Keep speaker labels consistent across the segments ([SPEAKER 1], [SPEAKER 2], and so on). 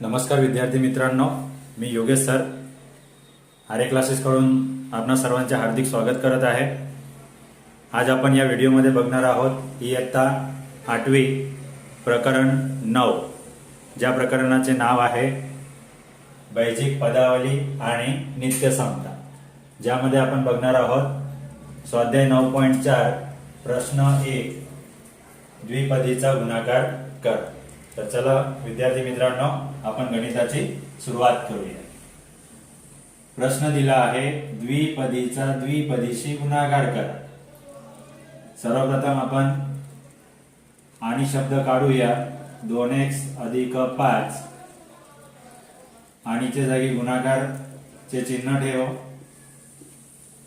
[SPEAKER 1] नमस्कार विद्यार्थी मित्रांनो मी योगेश सर. आर्य क्लासेसकडून आपणा सर्वांचे हार्दिक स्वागत करत आहे. आज आपण या व्हिडिओमध्ये बघणार आहोत इयत्ता आठवी प्रकरण नऊ ज्या प्रकरणाचे नाव आहे बैजिक पदावली आणि नित्यसमता ज्यामध्ये आपण बघणार आहोत स्वाध्याय नऊ पॉईंट चार प्रश्न एक द्विपदीचा गुणाकार कर. तर चला विद्यार्थी मित्रांनो आपण गणिताची सुरुवात करूया. प्रश्न दिला आहे द्विपदीचा द्विपदीशी गुणाकार करा. सर्वप्रथम आपण आणि शब्द काढूया. दोन एक्स अधिक पाच. आणीच्या जागी गुणाकारचे चिन्ह ठेव.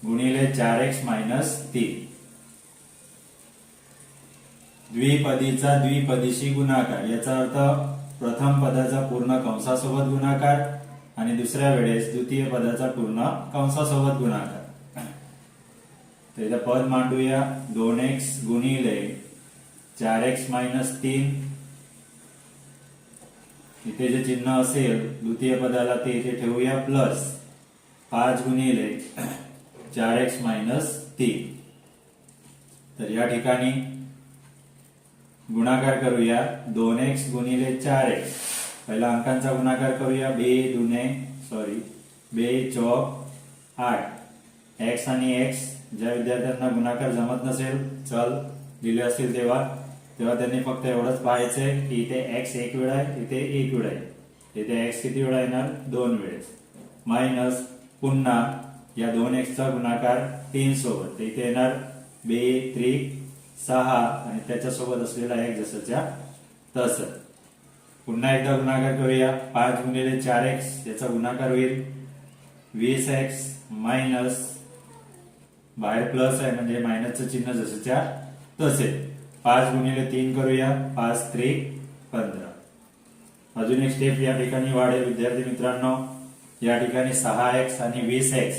[SPEAKER 1] गुणिले चार एक्स मायनस तीन. द्विपदीचा द्विपदीशी गुणाकार. याचा अर्थ प्रथम पदाचा पूर्ण कंसासोबत गुणाकार आणि दुसऱ्या वेळेस द्वितीय पदाचा पूर्ण कंसासोबत गुणाकार. तर इथं पद मांडूया. दोन एक्स गुणिले चार एक्स मायनस तीन. इथे जे चिन्ह असेल द्वितीय पदाला ते इथे ठेवूया प्लस पाच गुणिले चार एक्स मायनस तीन. तर या ठिकाणी गुणाकार करूया. दोन एक्स गुणिले चार एक्स पहिला अंकांचा गुणाकार करूया. बे दुने सॉरी बे चौक आठ. एक्स आणि एक्स ज्या विद्यार्थ्यांना गुणाकार जमत नसेल चल दिले असतील तेव्हा. तेव्हा त्यांनी फक्त एवढंच पाहायचंय की इथे एक्स एक वेळा आहे इथे एक वेळा आहे. इथे एक्स किती वेळा येणार? दोन वेळेस. मायनस पुन्हा या दोन एक्सचा गुणाकार तीन सोबत. इथे येणार बे त्रिक सहा आणि त्याच्यासोबत असलेला एक जसंच्या तस. पुन्हा एकदा गुणाकार करूया. पाच गुणिले चार एक्स याचा गुणाकार होईल. वीस एक्स मायनस बाहेर प्लस आहे म्हणजे मायनसचं चिन्ह जसंच्या तसे. पाच गुणिले तीन करूया. पाच त्रिक पंधरा. अजून एक स्टेप या ठिकाणी वाढेल. विद्यार्थी मित्रांनो या ठिकाणी सहा एक्स आणि वीस एक्स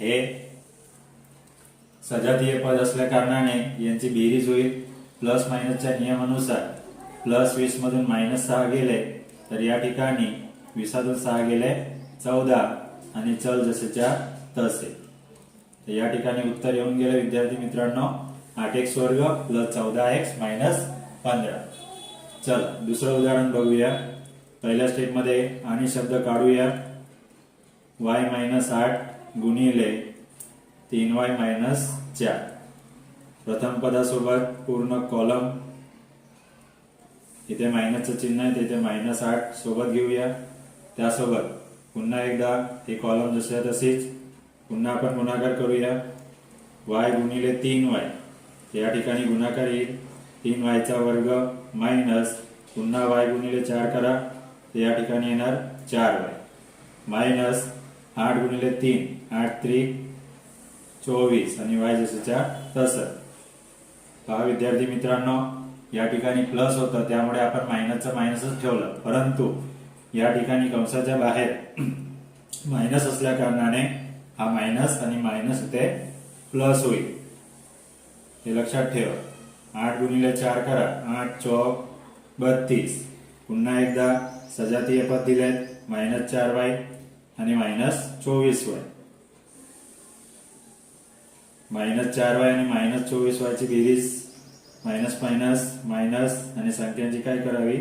[SPEAKER 1] हे सजातीय पद असल्या कारणाने यांची बेरीज होईल. प्लस मायनसच्या नियमानुसार प्लस वीस मधून मायनस सहा गेले तर या ठिकाणी वीसातून सहा गेले चौदा आणि चल जसेच्या तसे. तर या ठिकाणी उत्तर येऊन गेले विद्यार्थी मित्रांनो. आठ एक्स वर्ग प्लस चौदा एक्स मायनस पंधरा. चल दुसरं उदाहरण बघूया. पहिल्या स्टेपमध्ये आणि शब्द काढूया. वाय मायनस आठ गुणिले तीन वाय मायनस चार प्रथम पदासोबत पूर्ण कॉलम इथे मायनसचं चिन्ह आहे तिथे मायनस आठ सोबत घेऊया. त्यासोबत पुन्हा एकदा हे कॉलम जसे तसेच पुन्हा आपण गुणाकार करूया. वाय गुणिले तीन वाय या ठिकाणी गुणाकार येईल. तीन वायचा वर्ग मायनस पुन्हा वाय गुणिले चार करा. तर या ठिकाणी येणार चार वाय मायनस आठ गुणिले तीन आठ त्रिक चोवीस आणि वाय जसेच्या तस पहा विद्यार्थी मित्रांनो या ठिकाणी प्लस होतं त्यामुळे आपण मायनसचं मायनसच ठेवलं. परंतु या ठिकाणी कंसाच्या बाहेर मायनस असल्या कारणाने हा मायनस आणि मायनस इथे प्लस होईल. हे लक्षात ठेवा. आठ गुणिले चार करा. आठ चौक बत्तीस. पुन्हा एकदा सजातीय पद दिलेत. मायनस चार वाय आणि मायनस चोवीस वाय. मायनस चार वाय आणि मायनस चोवीस वायची बेरीज मायनस मायनस मायनस आणि संख्यांची काय करावी?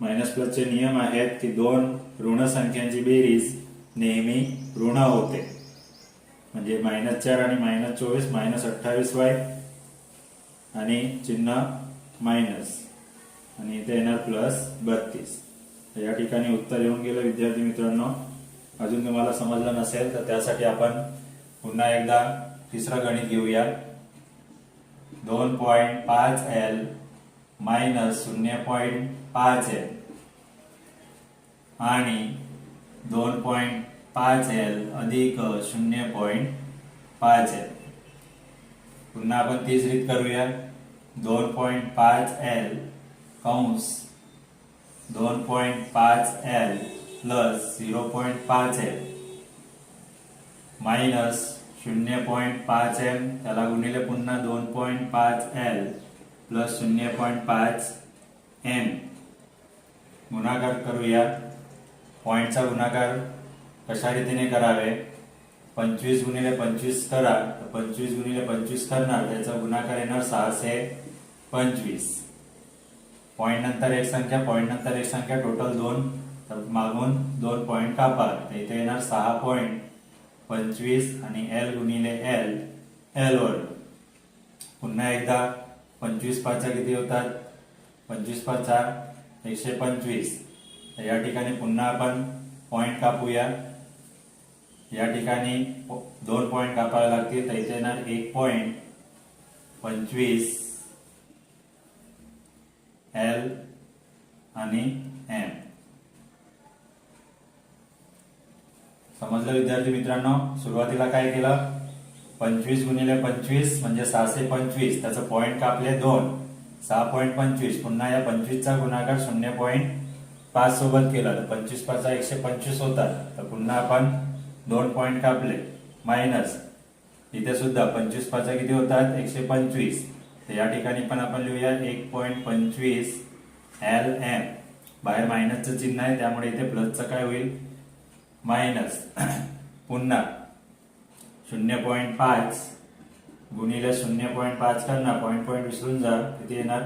[SPEAKER 1] मायनस प्लसचे नियम आहेत की दोन ऋण संख्यांची बेरीज नेहमी ऋण होते. म्हणजे मायनस चार आणि मायनस चोवीस मायनस अठ्ठावीस वाय आणि चिन्ह मायनस आणि इथे येणार प्लस बत्तीस. या ठिकाणी उत्तर येऊन गेलं विद्यार्थी मित्रांनो. अजून तुम्हाला समजलं नसेल तर त्यासाठी आपण पुन्हा एकदा तिसरं गणित घेऊया दोन पॉइंट पाच एल मायनस शून्य पॉइंट पाच एल दोन पॉइंट पाच एल अधिक शून्य पॉइंट पाच एल पुन्हा आपण तीच रीत करूया. दोन पॉइंट पाच एल कंस दोन पॉइंट पाच एल प्लस झिरो पॉइंट पाच एल मायनस शून्य पॉइंट पाच एम त्याला गुणिले पुन्हा दोन पॉइंट पाच एल प्लस शून्य पॉइंट पाच एम. गुणाकार करूया. पॉईंटचा गुणाकार कशा रीतीने करावे? पंचवीस गुणिले पंचवीस करा. तर पंचवीस गुणिले पंचवीस करणार त्याचा गुणाकार येणार सहाशे पंचवीस. पॉईंट नंतर एक संख्या पॉईंट नंतर एक संख्या टोटल दोन. तर मागून दोन पॉईंट कापा. तर इथे येणार सहा पॉईंट पंचवीस आणि एल गुणिले एल एल वर्ग पुन्हा एकदा पंचवीस पाचच्या किती होतात? पंचवीस पाच चार एकशे पंचवीस. तर या ठिकाणी पुन्हा आपण पॉईंट कापूया. या ठिकाणी दोन पॉईंट कापावे लागतील तर इथे येणार एक पॉईंट पंचवीस एल आणि एम समजलं विद्यार्थी मित्रांनो? सुरुवातीला काय केलं? पंचवीस गुणिले पंचवीस म्हणजे सहाशे पंचवीस. त्याचं पॉईंट कापले दोन. सहा पॉईंट पंचवीस. पुन्हा या पंचवीसचा गुणाकार शून्य पॉईंट पाच सोबत केला. तर पंचवीस पाचचा एकशे पंचवीस होतात तर पुन्हा आपण दोन पॉईंट कापले. मायनस इथे सुद्धा पंचवीस पाच किती होतात? एकशे पंचवीस. तर या ठिकाणी पण आपण लिहूया एक पॉईंट पंचवीस एल एम बाहेर मायनसचं चिन्ह आहे त्यामुळे इथे प्लसचं काय होईल? मायनस पुन्हा शून्य पॉईंट पाच गुणिले शून्य पॉईंट पाच करणार. पॉईंट पॉईंट विसरून जा. किती येणार?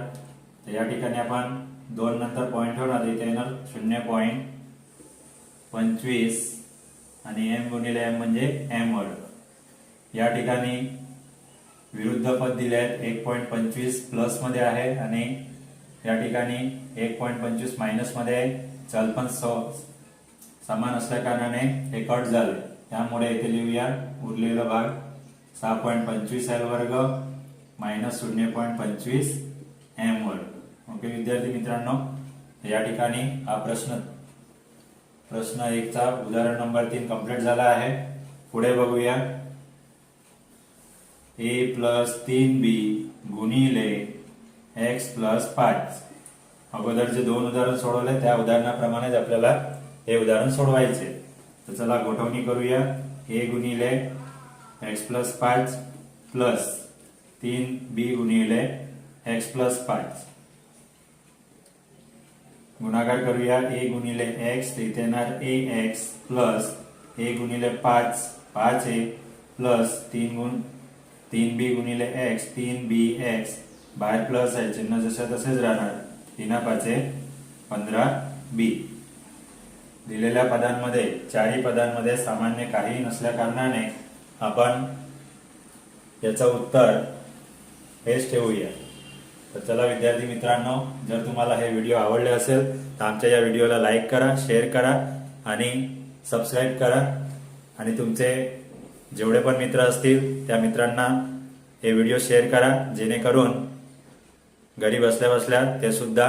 [SPEAKER 1] तर या ठिकाणी आपण दोन नंतर पॉईंट ठेवणार. इथे येणार शून्य पॉईंट पंचवीस आणि एम गुणिले एम म्हणजे एम वर्ड या ठिकाणी विरुद्ध पद दिले आहेत. एक पॉईंट पंचवीस प्लसमध्ये आहे आणि या ठिकाणी एक पॉईंट पंचवीस मायनसमध्ये आहे. चल पण समान असल्या कारणाने हे कट झाले. त्यामुळे इथे लिहूया उरलेला भाग सहा पॉईंट पंचवीस एल वर्ग मायनस शून्य पॉईंट पंचवीस एम वर्ग. ओके विद्यार्थी मित्रांनो या ठिकाणी हा प्रश्न प्रश्न एकचा उदाहरण नंबर तीन कंप्लीट झाला आहे. पुढे बघूया. ए प्लस तीन बी गुणिले एक्स प्लस पाच. अगोदर जे दोन उदाहरण सोडवले त्या उदाहरणाप्रमाणेच आपल्याला हे उदाहरण सोडवायचे. तर चला गोठवणी करूया. ए गुणिले एक्स प्लस पाच प्लस तीन बी गुणिले एक्स प्लस पाच. गुणाकार करूया. ए गुणिले एक्स तर इथे येणार ए एक्स प्लस ए गुणिले पाच पाच ए प्लस तीन गुण तीन बी गुणिले एक्स तीन बी एक्स बाहेर प्लस आहे. चिन्ह जसे तसेच राहणार. तीना पाचे पंधरा बी. दिलेल्या पदांमध्ये चारही पदांमध्ये सामान्य काही नसल्या कारणाने आपण याचं उत्तर हेच ठेवूया. तर चला विद्यार्थी मित्रांनो जर तुम्हाला हे व्हिडिओ आवडले असेल तर आमच्या या व्हिडिओला लाईक करा शेअर करा आणि सबस्क्राईब करा. आणि तुमचे जेवढे पण मित्र असतील त्या मित्रांना हे व्हिडिओ शेअर करा जेणेकरून घरी बसल्या बसल्या ते सुद्धा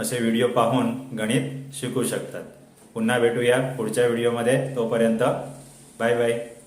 [SPEAKER 1] असे व्हिडिओ पाहून गणित शिकू शकतात. पुन्हा भेटूया पुढच्या व्हिडिओमध्ये. तोपर्यंत बाय बाय.